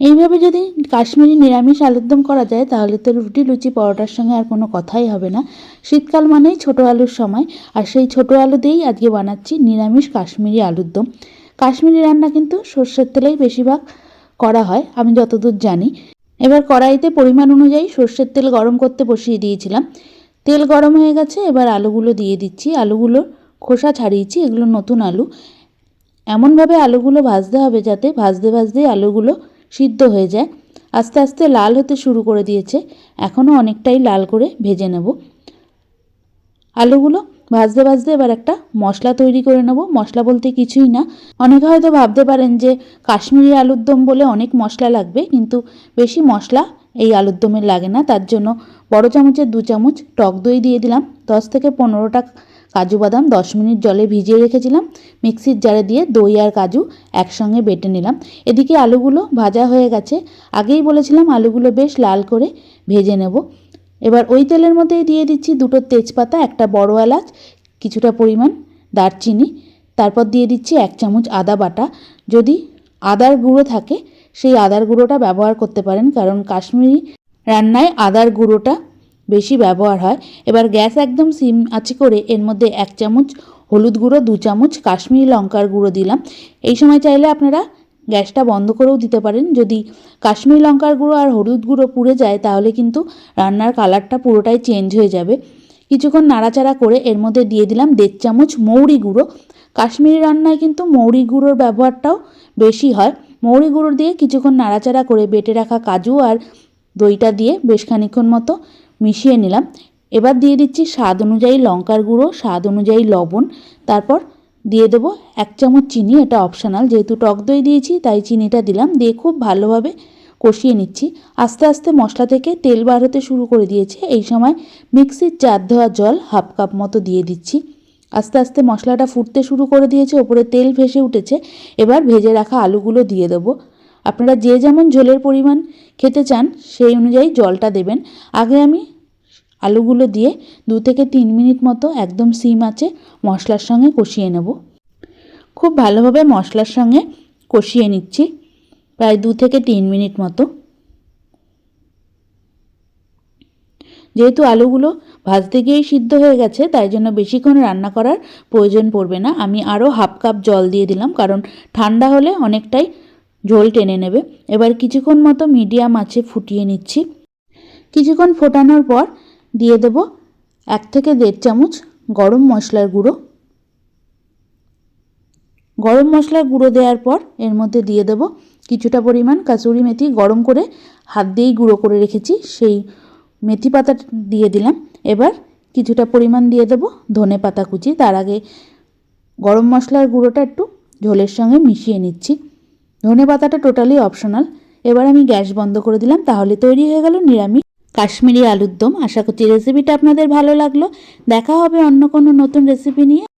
এইভাবে যদি কাশ্মীরি নিরামিষ আলুর দম করা যায়, তাহলে তো রুটি, লুচি, পরোটার সঙ্গে আর কোনো কথাই হবে না। শীতকাল মানেই ছোটো আলুর সময়, আর সেই ছোটো আলু দিয়েই আজকে বানাচ্ছি নিরামিষ কাশ্মীরি আলুর দম। কাশ্মীরি রান্না কিন্তু সর্ষের তেলেই বেশিরভাগ করা হয়, আমি যতদূর জানি। এবার কড়াইতে পরিমাণ অনুযায়ী সর্ষের তেল গরম করতে বসিয়ে দিয়েছিলাম। তেল গরম হয়ে গেছে, এবার আলুগুলো দিয়ে দিচ্ছি। আলুগুলো খোসা ছাড়িয়েছি, এগুলো নতুন আলু। এমনভাবে আলুগুলো ভাজতে হবে যাতে ভাজতে ভাজতেই আলুগুলো সিদ্ধ হয়ে যায়। আস্তে আস্তে লাল হতে শুরু করে দিয়েছে। এখনও অনেকটাই লাল করে ভেজে নেব। আলুগুলো ভাজতে ভাজতে এবার একটা মশলা তৈরি করে নেব। মশলা বলতে কিছুই না। অনেকে হয়তো ভাবতে পারেন যে কাশ্মীরি আলুর দম বলে অনেক মশলা লাগবে, কিন্তু বেশি মশলা এই আলুর দমের লাগে না। তার জন্য বড় চামচের দু চামচ টক দই দিয়ে দিলাম। দশ থেকে পনেরোটা কাজু বাদাম দশ মিনিট জলে ভিজিয়ে রেখেছিলাম। মিক্সির জারে দিয়ে দই আর কাজু একসঙ্গে বেটে নিলাম। এদিকে আলুগুলো ভাজা হয়ে গেছে। আগেই বলেছিলাম আলুগুলো বেশ লাল করে ভেজে নেব। এবার ওই তেলের মধ্যেই দিয়ে দিচ্ছি দুটো তেজপাতা, একটা বড় এলাচ, কিছুটা পরিমাণ দারচিনি। তারপর দিয়ে দিচ্ছি এক চামচ আদা বাটা। যদি আদার গুঁড়ো থাকে, সেই আদার গুঁড়োটা ব্যবহার করতে পারেন। কারণ কাশ্মীরি রান্নায় আদার গুঁড়োটা বেশি ব্যবহার হয়। এবার গ্যাস একদম সিম আঁচে করে এর মধ্যে এক চামচ হলুদ গুঁড়ো, দু চামচ কাশ্মীরি লঙ্কার গুঁড়ো দিলাম। এই সময় চাইলে আপনারা গ্যাসটা বন্ধ করেও দিতে পারেন। যদি কাশ্মীরি লঙ্কার গুঁড়ো আর হলুদ গুঁড়ো পুড়ে যায়, তাহলে কিন্তু রান্নার কালারটা পুরোটাই চেঞ্জ হয়ে যাবে। কিছুক্ষণ নাড়াচাড়া করে এর মধ্যে দিয়ে দিলাম দেড় চামচ মৌরি গুঁড়ো। কাশ্মীরি রান্নায় কিন্তু মৌরি গুঁড়োর ব্যবহারটাও বেশি হয়। মৌরি গুঁড়ো দিয়ে কিছুক্ষণ নাড়াচাড়া করে বেটে রাখা কাজু আর দইটা দিয়ে বেশ খানিক্ষণ মতো মিশিয়ে নিলাম। এবার দিয়ে দিচ্ছি স্বাদ অনুযায়ী লঙ্কার গুঁড়ো, স্বাদ অনুযায়ী লবণ। তারপর দিয়ে দেবো এক চামচ চিনি, এটা অপশানাল যেহেতু টক দই দিয়েছি, তাই চিনিটা দিলাম। দিয়ে খুব ভালোভাবে কষিয়ে নিচ্ছি। আস্তে আস্তে মশলা থেকে তেল বার হতে শুরু করে দিয়েছে। এই সময় মিক্সির চার ধোয়া জল হাফ কাপ মতো দিয়ে দিচ্ছি। আস্তে আস্তে মশলাটা ফুটতে শুরু করে দিয়েছে, ওপরে তেল ভেসে উঠেছে। এবার ভেজে রাখা আলুগুলো দিয়ে দেবো। আপনারা যে যেমন ঝোলের পরিমাণ খেতে চান, সেই অনুযায়ী জলটা দেবেন। আগে আমি আলুগুলো দিয়ে দু থেকে তিন মিনিট মতো একদম সিম আছে, মশলার সঙ্গে কষিয়ে নেব। খুব ভালোভাবে মশলার সঙ্গে কষিয়ে নিচ্ছি, প্রায় দু থেকে তিন মিনিট মতো। যেহেতু আলুগুলো ভাজতে গিয়েই সিদ্ধ হয়ে গেছে, তাই জন্য বেশিক্ষণ রান্না করার প্রয়োজন পড়বে না। আমি আরও হাফ কাপ জল দিয়ে দিলাম, কারণ ঠান্ডা হলে অনেকটাই ঝোল টেনে নেবে। এবার কিছুক্ষণ মতো মিডিয়াম আছে ফুটিয়ে নিচ্ছি। কিছুক্ষণ ফোটানোর পর দিয়ে দেব এক থেকে দেড় চামচ গরম মশলার গুঁড়ো। গরম মশলার গুঁড়ো দেওয়ার পর এর মধ্যে দিয়ে দেব কিছুটা পরিমাণ কাসুরি মেথি গরম করে হাত দিয়েই গুঁড়ো করে রেখেছি, সেই মেথি পাতা দিয়ে দিলাম। এবার কিছুটা পরিমাণ দিয়ে দেব ধনে পাতা কুচি। তার আগে গরম মশলার গুঁড়োটা একটু ঝোলের সঙ্গে মিশিয়ে নিচ্ছি। ধনে পাতাটা টোটালি অপশনাল এবার আমি গ্যাস বন্ধ করে দিলাম, তাহলে তৈরি হয়ে গেল নিরামিষ কাশ্মীরি আলুর দম। আশা করছি রেসিপিটা আপনাদের ভালো লাগল। দেখা হবে অন্য কোনো নতুন রেসিপি নিয়ে।